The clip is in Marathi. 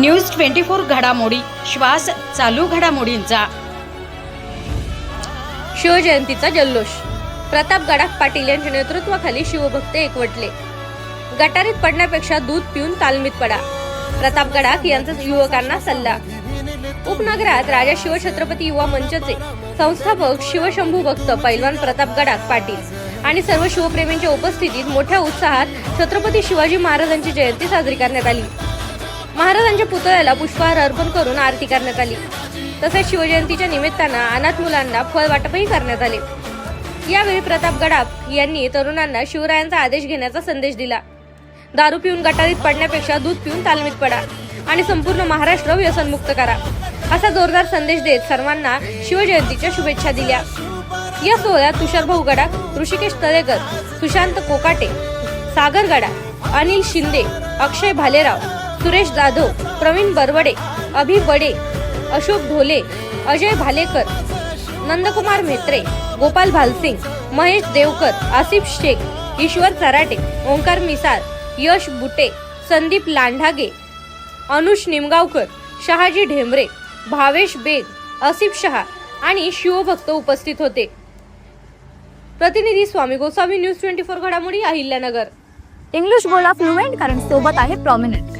न्यूज ट्वेंटी फोर घडामोडी. श्वास चालू घडामोडींचा. शिवजयंतीचा जल्लोष. प्रताप गडाख पाटील यांच्या नेतृत्वाखाली शिवभक्त एकवटले. गटारीत पडण्यापेक्षा दूध पिऊन तालमीत पडा. प्रताप गडाख यांचा युवकांना सल्ला. उपनगरात राजा शिवछत्रपती युवा मंचचे संस्थापक शिवशंभू भक्त पैलवान प्रताप गडाख पाटील आणि सर्व शिवप्रेमींच्या उपस्थितीत मोठ्या उत्साहात छत्रपती शिवाजी महाराजांची जयंती साजरी करण्यात आली. महाराजांच्या पुतळ्याला पुष्पहार अर्पण करून आरती करण्यात आली. तसेच शिवजयंतीच्या निमित्तानं अनाथ मुलांना फळ वाटपही करण्यात आले. यावेळी प्रताप गडाप यांनी तरुणांना शिवरायांचा आदेश घेण्याचा संदेश दिला. दारू पिऊन गटारीत पडण्यापेक्षा दूध पिऊन तालमीत पडा आणि संपूर्ण महाराष्ट्र व्यसनमुक्त करा असा जोरदार संदेश देत सर्वांना शिवजयंतीच्या शुभेच्छा दिल्या. या सोहळ्यात तुषार भाऊ गडाख ऋषिकेश तळेकर सुशांत कोकाटे सागर गडा अनिल शिंदे अक्षय भालेराव सुरेश जाधव प्रवीण बरवडे अभि बडे अशोक ढोले अजय भालेकर नंदकुमार म्हेत्रे गोपाल भालसिंग महेश देवकर आसिफ शेख ईश्वर सराटे ओंकार मिसाळ यश बुटे संदीप लांढागे अनुष निमगावकर शहाजी ढेमरे भावेश बेग आसिफ शहा आणि शिवभक्त उपस्थित होते. प्रतिनिधी Swami Gosavi news twenty four घडामोडी अहिल्यानगर. इंग्लिश बोला फ्लुएंट कारण सोबत आहे प्रॉमिनंट